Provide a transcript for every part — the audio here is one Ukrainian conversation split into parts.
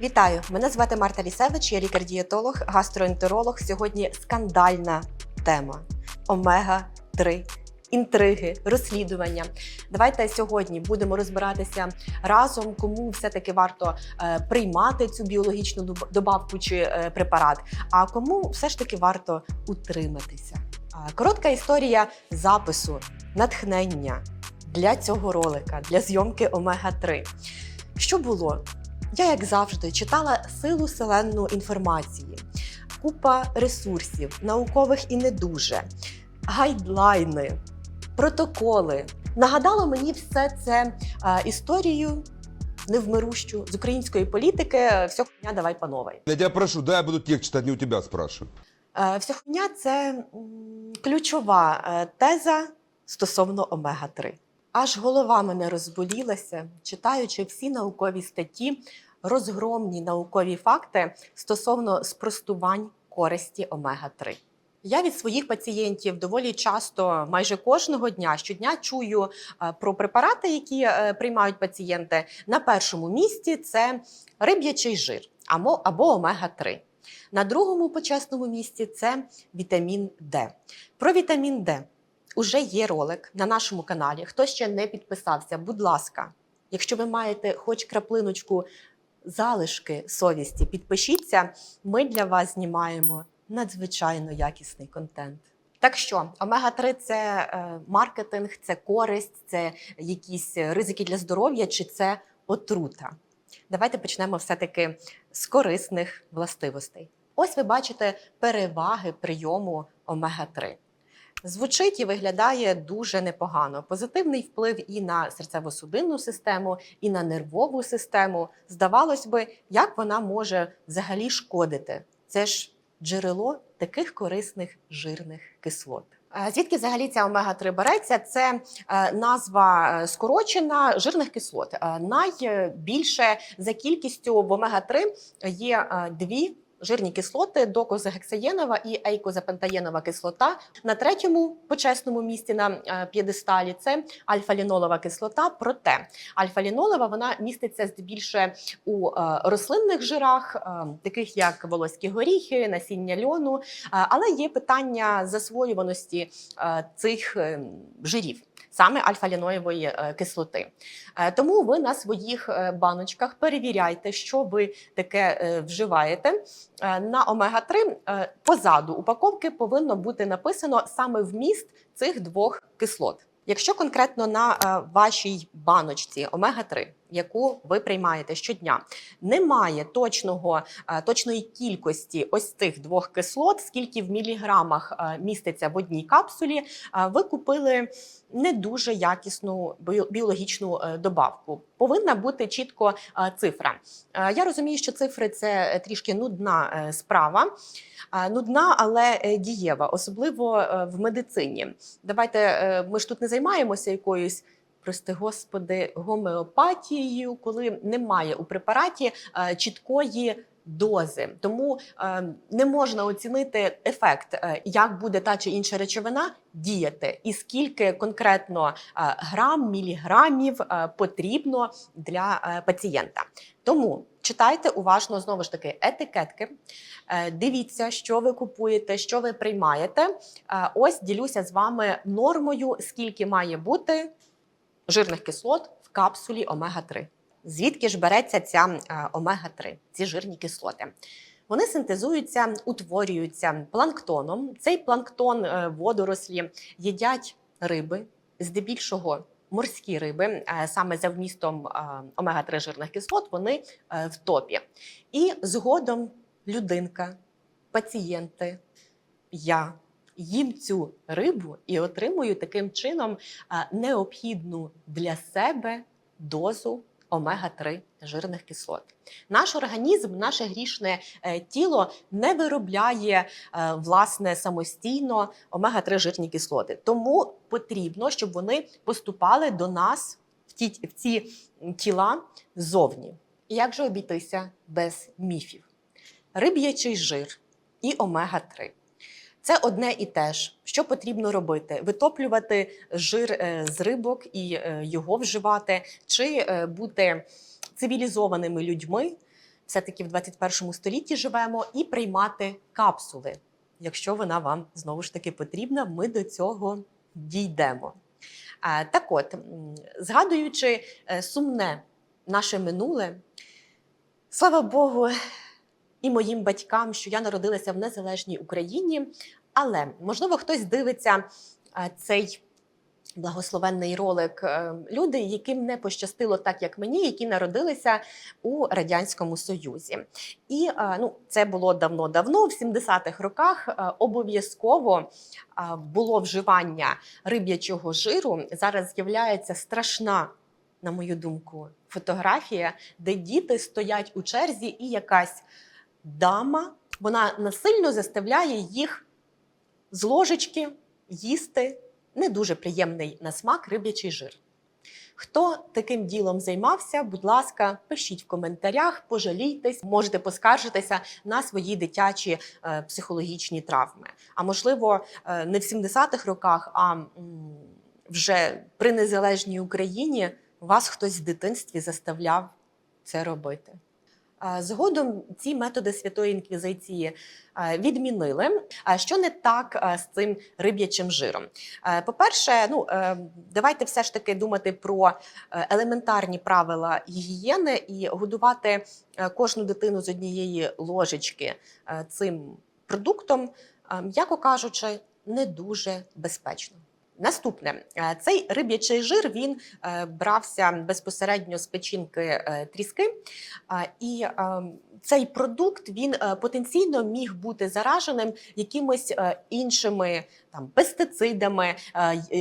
Вітаю! Мене звати Марта Лісевич, я лікар-дієтолог, гастроентеролог. Сьогодні скандальна тема омега 3 інтриги, розслідування. Давайте сьогодні будемо розбиратися разом, кому все-таки варто е, приймати цю біологічну доб- добавку чи е, препарат, а кому все ж таки варто утриматися. Коротка історія запису, натхнення для цього ролика, для зйомки омега 3 Що було? Я, як завжди, читала силу селенну інформації, купа ресурсів, наукових і не дуже, гайдлайни, протоколи. Нагадало мені все це е, історію невмирущу з української політики. Все хуйня, давай панове. Я прошу, да, я буду текст читать, не у тебя спрашиваю. Е, Вся хуйня це м, ключова е, теза стосовно омега 3 Аж голова мене розболілася, читаючи всі наукові статті, розгромні наукові факти стосовно спростувань користі омега 3 я від своїх пацієнтів доволі часто, майже кожного дня, щодня чую е, про препарати, які е, приймають пацієнти. На першому місці це риб'ячий жир або, або омега 3 на другому почесному місці це вітамін Д. Про вітамін Д уже є ролик на нашому каналі. Хто ще не підписався, будь ласка, якщо ви маєте хоч краплиночку залишки совісті, підпишіться. Ми для вас знімаємо надзвичайно якісний контент. Так що, омега 3 це е, маркетинг, це користь, це якісь ризики для здоров'я, чи це отрута? Давайте почнемо все-таки з корисних властивостей. Ось ви бачите переваги прийому омега 3 Звучить і виглядає дуже непогано. Позитивний вплив і на серцево-судинну систему, і на нервову систему. Здавалось би, як вона може взагалі шкодити? Це ж джерело таких корисних жирних кислот. Звідки взагалі ця омега 3 береться? Це е, назва е, скорочена жирних кислот. Е, Найбільше за кількістю в омега 3 є дві. Жирні кислоти докозагексаєнова і ейкозапентаєнова кислота. На третьому почесному місці на е, п'єдесталі це альфа-лінолова кислота. Проте альфа-лінолова вона міститься здебільше у е, рослинних жирах, е, таких як волоські горіхи, насіння льону. Але є питання засвоюваності цих жирів. Саме альфа-ліноєвої кислоти. Тому ви на своїх баночках перевіряйте, що ви таке вживаєте. Е, На омега-3 е, позаду упаковки повинно бути написано саме вміст цих двох кислот. Якщо конкретно на е, вашій баночці омега-3, яку ви приймаєте щодня, немає точного, е, точної кількості ось цих двох кислот, скільки в міліграмах е, міститься в одній капсулі, е, ви купили не дуже якісну біологічну добавку. Повинна бути чітко цифра. Я розумію, що цифри це трішки нудна справа. Нудна, але дієва, особливо в медицині. Давайте ми ж тут не займаємося якоюсь. Прости господи, гомеопатією, коли немає у препараті е, чіткої дози, тому е, не можна оцінити ефект, е, як буде та чи інша речовина діяти, і скільки конкретно е, грам, міліграмів е, потрібно для е, пацієнта. Тому читайте уважно знову ж таки етикетки. Е, Дивіться, що ви купуєте, що ви приймаєте. Е, Ось ділюся з вами нормою, скільки має бути жирних кислот в капсулі омега 3 Звідки ж береться ця е, омега 3 ці жирні кислоти? Вони синтезуються, утворюються планктоном. Цей планктон е, водорослі їдять риби, здебільшого морські риби, е, саме за вмістом е, омега 3 жирних кислот, вони в топі. І згодом людинка, пацієнти, я їм цю рибу і отримую таким чином необхідну для себе дозу омега-3 жирних кислот. Наш організм, наше грішне е, тіло не виробляє е, власне самостійно омега-3 жирні кислоти. Тому потрібно, щоб вони поступали до нас в ті в ці тіла ззовні. І як же обійтися без міфів? Риб'ячий жир і омега-3. Це одне і те ж. Що потрібно робити? Витоплювати жир е, з рибок і е, його вживати, чи е, бути цивілізованими людьми все-таки в 21 столітті живемо, і приймати капсули. Якщо вона вам знову ж таки потрібна, ми до цього дійдемо. Так от, згадуючи сумне наше минуле, слава Богу, і моїм батькам, що я народилася в незалежній Україні. Але можливо, хтось дивиться цей благословенний ролик. е, Люди, яким не пощастило так, як мені, які народилися у радянському Союзі. І е, ну, це було давно-давно, в 70-х роках е, обов'язково було вживання риб'ячого жиру. Зараз з'являється страшна, на мою думку, фотографія, де діти стоять у черзі, і якась дама вона насильно заставляє їх з ложечки їсти не дуже приємний на смак риб'ячий жир. Хто таким ділом займався, будь ласка, пишіть в коментарях, пожалійтесь, можете поскаржитися на свої дитячі е, психологічні травми. А можливо, е, не в 70-х роках, а м, вже при незалежній Україні вас хтось в дитинстві заставляв це робити. Згодом ці методи святої інквізиції відмінили. А що не так з цим риб'ячим жиром? По-перше, ну е, давайте все ж таки думати про е, елементарні правила гігієни і годувати е, кожну дитину з однієї ложечки цим продуктом, м'яко кажучи, не дуже безпечно. Наступне Е, цей риб'ячий жир він е, брався безпосередньо з печінки е, тріски, і цей продукт він потенційно міг бути зараженим якимись іншими там пестицидами.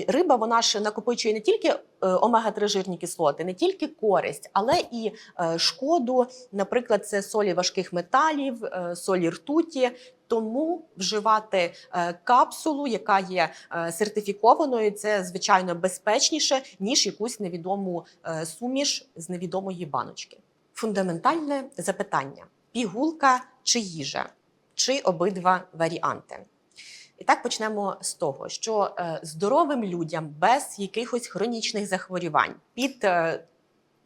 Риба вона ж накопичує не тільки е, омега-3 жирні кислоти, не тільки користь, але і шкоду. Наприклад, це солі важких металів, солі ртуті. Тому вживати е, капсулу, яка є е, сертифікованою, це звичайно безпечніше ніж якусь невідому е, суміш з невідомої баночки. Фундаментальне запитання: пігулка чи їжа, чи обидва варіанти. І так почнемо з того, що здоровим людям без якихось хронічних захворювань під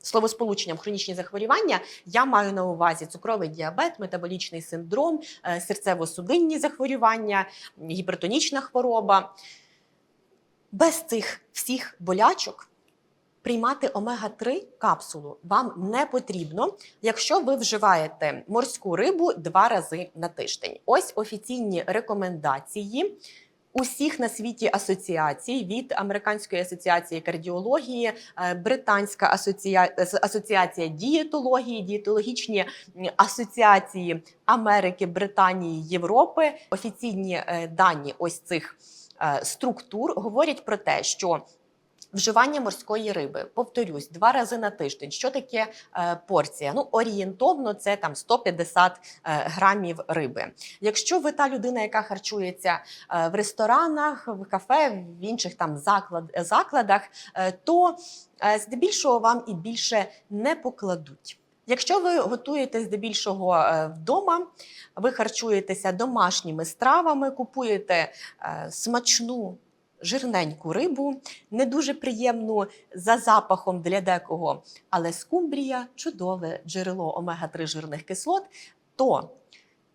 словосполученням хронічні захворювання я маю на увазі цукровий діабет, метаболічний синдром, е, серцево-судинні захворювання, гіпертонічна хвороба. Без цих всіх болячок приймати омега-3 капсулу вам не потрібно, якщо ви вживаєте морську рибу два рази на тиждень. Ось офіційні рекомендації. Усіх на світі асоціацій від Американської асоціації кардіології, е, Британська асоціація, асоціація дієтології, дієтологічні асоціації Америки, Британії, Європи. Офіційні е, дані ось цих е, структур говорять про те, що Вживання морської риби, повторюсь, два рази на тиждень. Що таке е, порція? Ну орієнтовно це там 150 е, грамів риби. Якщо ви та людина, яка харчується е, в ресторанах, в кафе, в інших там заклад, закладах, е, то е, здебільшого вам і більше не покладуть. Якщо ви готуєте здебільшого е, вдома, ви харчуєтеся домашніми стравами, купуєте е, смачну жирненьку рибу, не дуже приємну за запахом для декого, але скумбрія чудове джерело омега-3 жирних кислот, то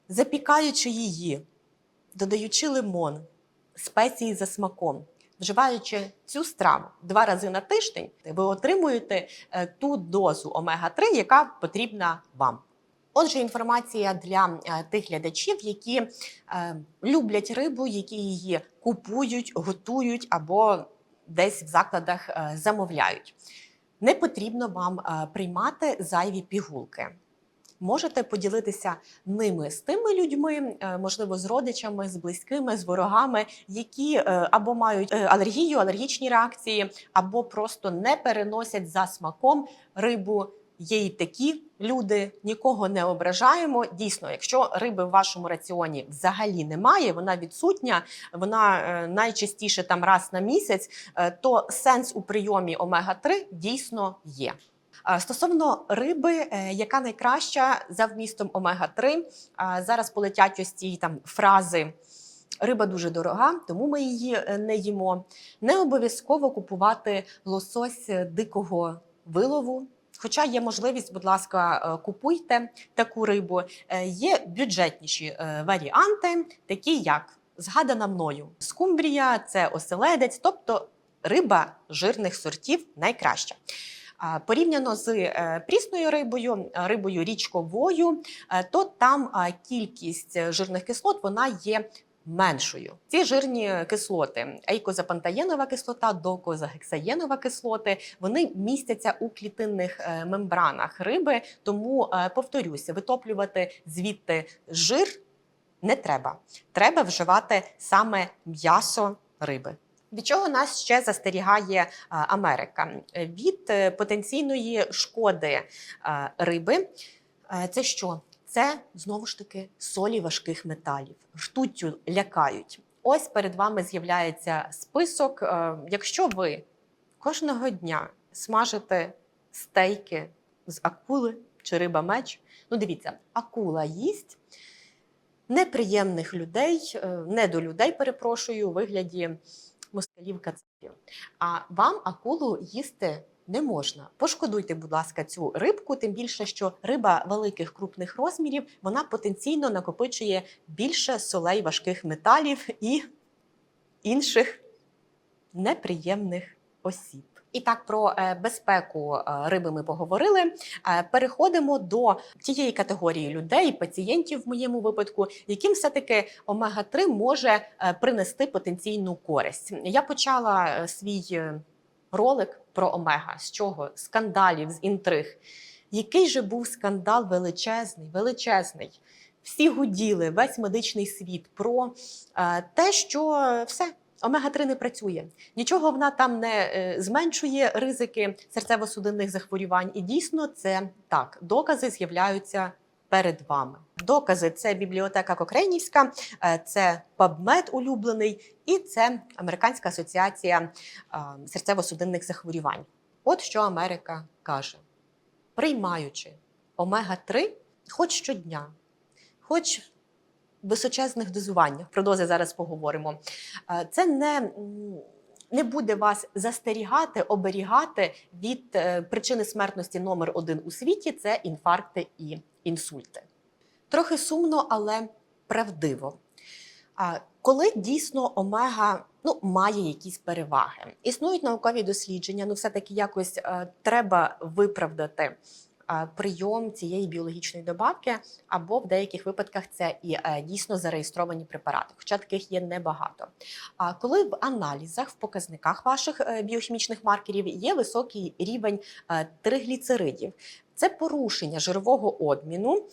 запікаючи її, додаючи лимон, спеції за смаком, вживаючи цю страву два рази на тиждень, ви отримуєте е, ту дозу омега-3, яка потрібна вам. Отже, інформація для е, тих глядачів, які е, люблять рибу, які її купують, готують або десь в закладах е, замовляють. Не потрібно вам е, приймати зайві пігулки. Можете поділитися ними з тими людьми, е, можливо, з родичами, з близькими, з ворогами, які е, або мають алергію, алергічні реакції, або просто не переносять за смаком рибу. Є і такі люди, нікого не ображаємо. Дійсно, якщо риби в вашому раціоні взагалі немає, вона відсутня, вона е, найчастіше там раз на місяць, е, то сенс у прийомі омега-3 дійсно є. Е, Стосовно риби, яка найкраща за вмістом омега-3, е, зараз полетять ось ці там фрази. Риба дуже дорога, тому ми її не їмо. Не обов'язково купувати лосось дикого вилову. Хоча є можливість, будь ласка, е, купуйте таку рибу. Е, Є бюджетніші е, варіанти, такі як згадана мною скумбрія, це оселедець, тобто риба жирних сортів найкраща. Порівняно з прісною рибою, рибою річковою, то там кількість жирних кислот вона є меншою. Ці жирні кислоти, ейкозапантаєнова кислота, докозагексаєнова кислоти, вони містяться у клітинних е, мембранах риби. Тому е, повторюся, витоплювати звідти жир не треба. Треба вживати саме м'ясо риби. Від чого нас ще застерігає е, Америка? Від потенційної шкоди риби. Це що? Це знову ж таки солі важких металів. Ртуттю лякають. Ось перед вами з'являється список. Е, Якщо ви кожного дня смажите стейки з акули чи риба меч, ну дивіться, акула їсть неприємних людей, е, не до людей, перепрошую, у вигляді москалів кацапів. А вам акулу їсти не можна. Пошкодуйте, будь ласка, цю рибку, тим більше, що риба великих крупних розмірів вона потенційно накопичує більше солей важких металів і інших неприємних осіб. І так про е, безпеку е, риби ми поговорили. Е, Переходимо до тієї категорії людей, пацієнтів в моєму випадку, яким все-таки омега-3 може е, принести потенційну користь. Я почала свій ролик про омега. З чого? Скандалів, з інтриг. Який же був скандал величезний, величезний. Всі гуділи, весь медичний світ про е, те, що все. Омега-3 не працює. Нічого вона там не е, зменшує ризики серцево-судинних захворювань. І дійсно це так. Докази з'являються перед вами. Докази це бібліотека Кокрейнівська, е, це PubMed улюблений, і це Американська асоціація е, серцево-судинних захворювань. От що Америка каже: приймаючи омега-3 хоч щодня, хоч в височезних дозуваннях, про дози зараз поговоримо. Е, Це не, не буде вас застерігати, оберігати від е, причини смертності номер один у світі це інфаркти і інсульти. Трохи сумно, але правдиво. Коли дійсно омега ну, має якісь переваги, існують наукові дослідження, ну все-таки якось е, треба виправдати прийом цієї біологічної добавки, або в деяких випадках це і е, дійсно зареєстровані препарати, хоча таких є небагато. А коли в аналізах, в показниках ваших е, біохімічних маркерів є високий рівень е, тригліцеридів, це порушення жирового обміну.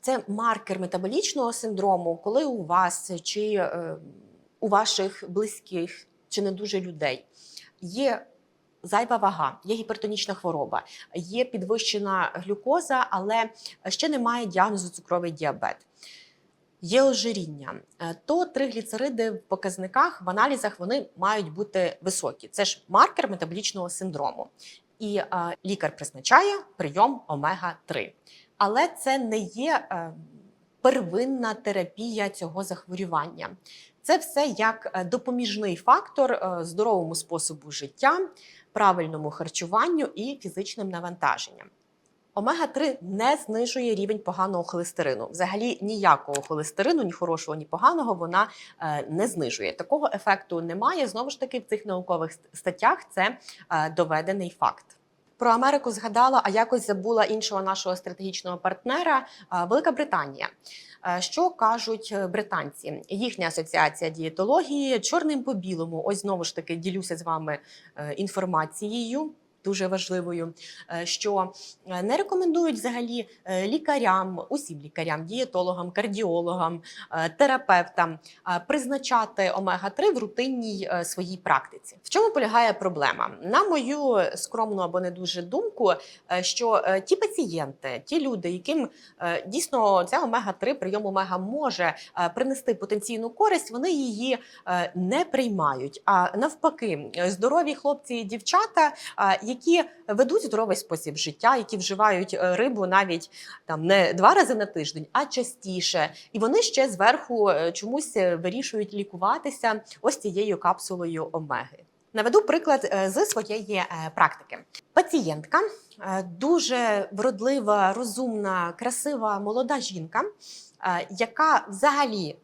Це маркер метаболічного синдрому, коли у вас чи у ваших близьких чи не дуже людей є зайва вага, є гіпертонічна хвороба, є підвищена глюкоза, але ще немає діагнозу цукровий діабет. Є ожиріння, е, то тригліцериди в показниках в аналізах вони мають бути високі. Це ж маркер метаболічного синдрому. І е, лікар призначає прийом омега-3. Але це не є е, первинна терапія цього захворювання. Це все як е, допоміжний фактор е, здоровому способу життя, правильному харчуванню і фізичним навантаженням. Омега-3 не знижує рівень поганого холестерину. Взагалі ніякого холестерину, ні хорошого, ні поганого вона е, не знижує. Такого ефекту немає. Знову ж таки, в цих наукових статтях це доведений факт. Про Америку згадала, а якось забула іншого нашого стратегічного партнера Велика Британія. Що кажуть е, британці? Їхня асоціація дієтології чорним по білому. Ось знову ж таки ділюся з вами е, інформацією. Дуже важливою, е, що е, не рекомендують взагалі е, лікарям, усім лікарям, дієтологам, кардіологам, терапевтам призначати омега-3 в рутинній своїй практиці. В чому полягає проблема? На мою скромну або не дуже думку, що ті пацієнти, ті люди, яким дійсно ця омега-3 прийом омега може принести потенційну користь, вони її не приймають. А навпаки, здорові хлопці і дівчата, які ведуть здоровий спосіб життя, які вживають е, рибу навіть там не два рази на тиждень, а частіше, і вони ще зверху е, чомусь е, вирішують лікуватися ось цією капсулою омеги. Наведу приклад з своєї практики. Пацієнтка дуже вродлива, розумна, красива молода жінка, яка взагалі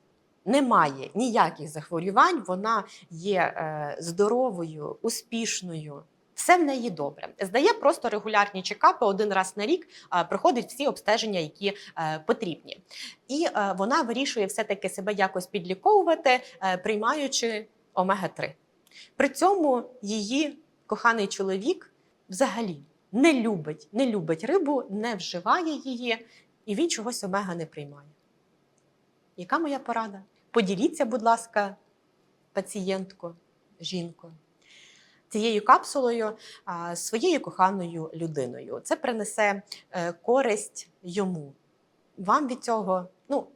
не має ніяких захворювань, вона є здоровою, успішною. Все в неї добре. Здає просто регулярні чекапи один раз на рік, проходить всі обстеження, які е, потрібні. І е, вона вирішує все-таки себе якось підліковувати, е, приймаючи омега-3. При цьому її коханий чоловік взагалі не любить, не любить рибу, не вживає її, і він чогось омега не приймає. Яка моя порада? Поділіться, будь ласка, пацієнтко, жінко, цією капсулою своєю коханою людиною. Це принесе е, користь йому. Вам від цього ну,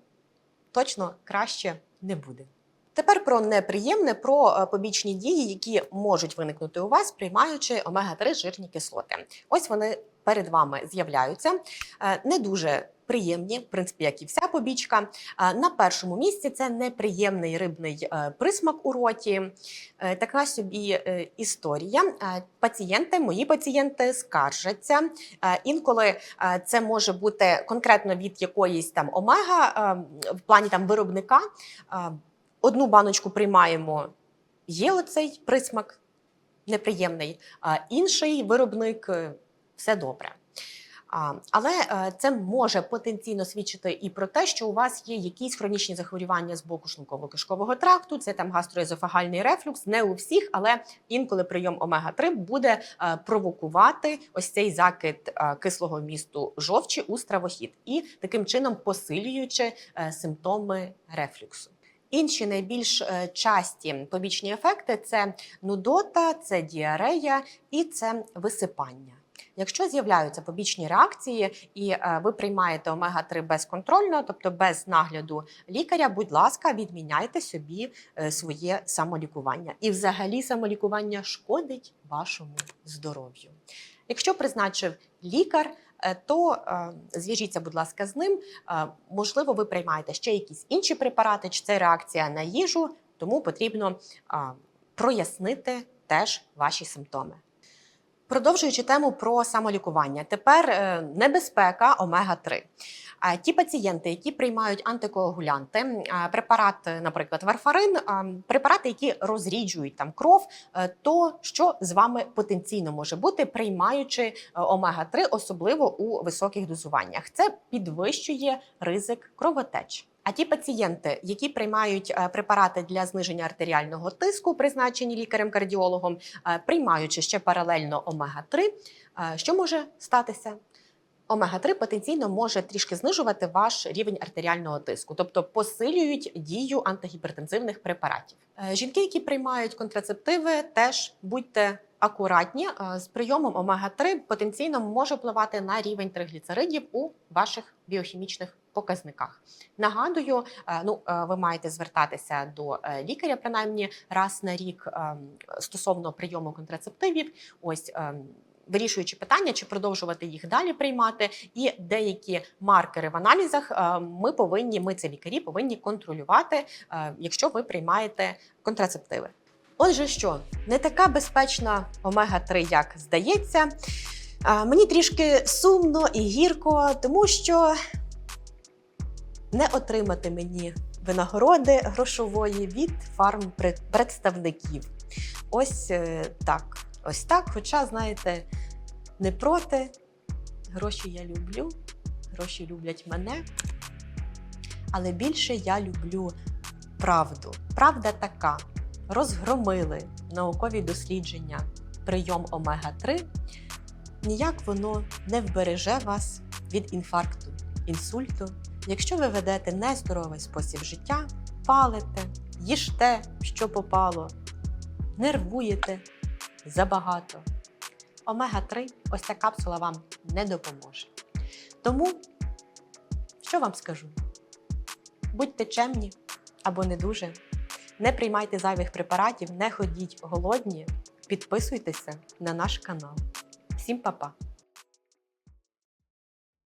точно краще не буде. Тепер про неприємне, про е, побічні дії, які можуть виникнути у вас, приймаючи омега-3 жирні кислоти. Ось вони перед вами з'являються. Е, Не дуже приємні, в принципі, як і вся побічка. На першому місці це неприємний рибний е, присмак у роті. Е, Така собі е, історія. Пацієнти, мої пацієнти скаржаться. Інколи це може бути конкретно від якоїсь там омега в плані там виробника. Одну баночку приймаємо, є оцей присмак неприємний, а інший виробник все добре. Але е, це може потенційно свідчити і про те, що у вас є якісь хронічні захворювання з боку шлунково-кишкового тракту, це там гастроезофагальний рефлюкс, не у всіх, але інколи прийом омега-3 буде е, провокувати ось цей закид е, кислого вмісту жовчі у стравохід і таким чином посилюючи симптоми рефлюксу. Інші найбільш часті побічні ефекти це нудота, це діарея і це висипання. Якщо з'являються побічні реакції і е, ви приймаєте омега-3 безконтрольно, тобто без нагляду лікаря, будь ласка, відміняйте собі е, своє самолікування. І взагалі самолікування шкодить вашому здоров'ю. Якщо призначив лікар, е, то зв'яжіться, будь ласка, з ним. Можливо, ви приймаєте ще якісь інші препарати, чи це реакція на їжу, тому потрібно прояснити теж ваші симптоми. Продовжуючи тему про самолікування, тепер е, небезпека омега-3. А Ті пацієнти, які приймають антикоагулянти, препарат, е, наприклад, варфарин, препарати, які розріджують там кров, е, то що з вами потенційно може бути, приймаючи е, омега-3, особливо у високих дозуваннях, це підвищує ризик кровотеч. А ті пацієнти, які приймають е, препарати для зниження артеріального тиску, призначені лікарем-кардіологом, е, приймаючи ще паралельно омега-3, е, що може статися? Омега-3 потенційно може трішки знижувати ваш рівень артеріального тиску, тобто посилюють дію антигіпертензивних препаратів. Жінки, які приймають контрацептиви, теж будьте акуратні. З прийомом омега-3 потенційно може впливати на рівень тригліцеридів у ваших біохімічних показниках. Нагадую, е, ну е, ви маєте звертатися до е, лікаря принаймні раз на рік стосовно прийому контрацептивів. Ось вирішуючи питання, чи продовжувати їх далі приймати, і деякі маркери в аналізах ми повинні, ми це лікарі, повинні контролювати, якщо ви приймаєте контрацептиви. Отже, що не така безпечна омега-3, як здається. Мені трішки сумно і гірко, тому що не отримати мені винагороди грошової від фармпредставників. Ось е, так. Ось так. Хоча, знаєте, не проти. Гроші я люблю, гроші люблять мене. Але більше я люблю правду. Правда така: розгромили наукові дослідження прийом омега-3. Ніяк воно не вбереже вас від інфаркту, інсульту. Якщо ви ведете нездоровий спосіб життя, палите, їжте, що попало, нервуєте забагато. Омега-3, ось ця капсула вам не допоможе. Тому, що вам скажу? Будьте чемні або не дуже. Не приймайте зайвих препаратів, не ходіть голодні, підписуйтеся на наш канал. Всім па-па!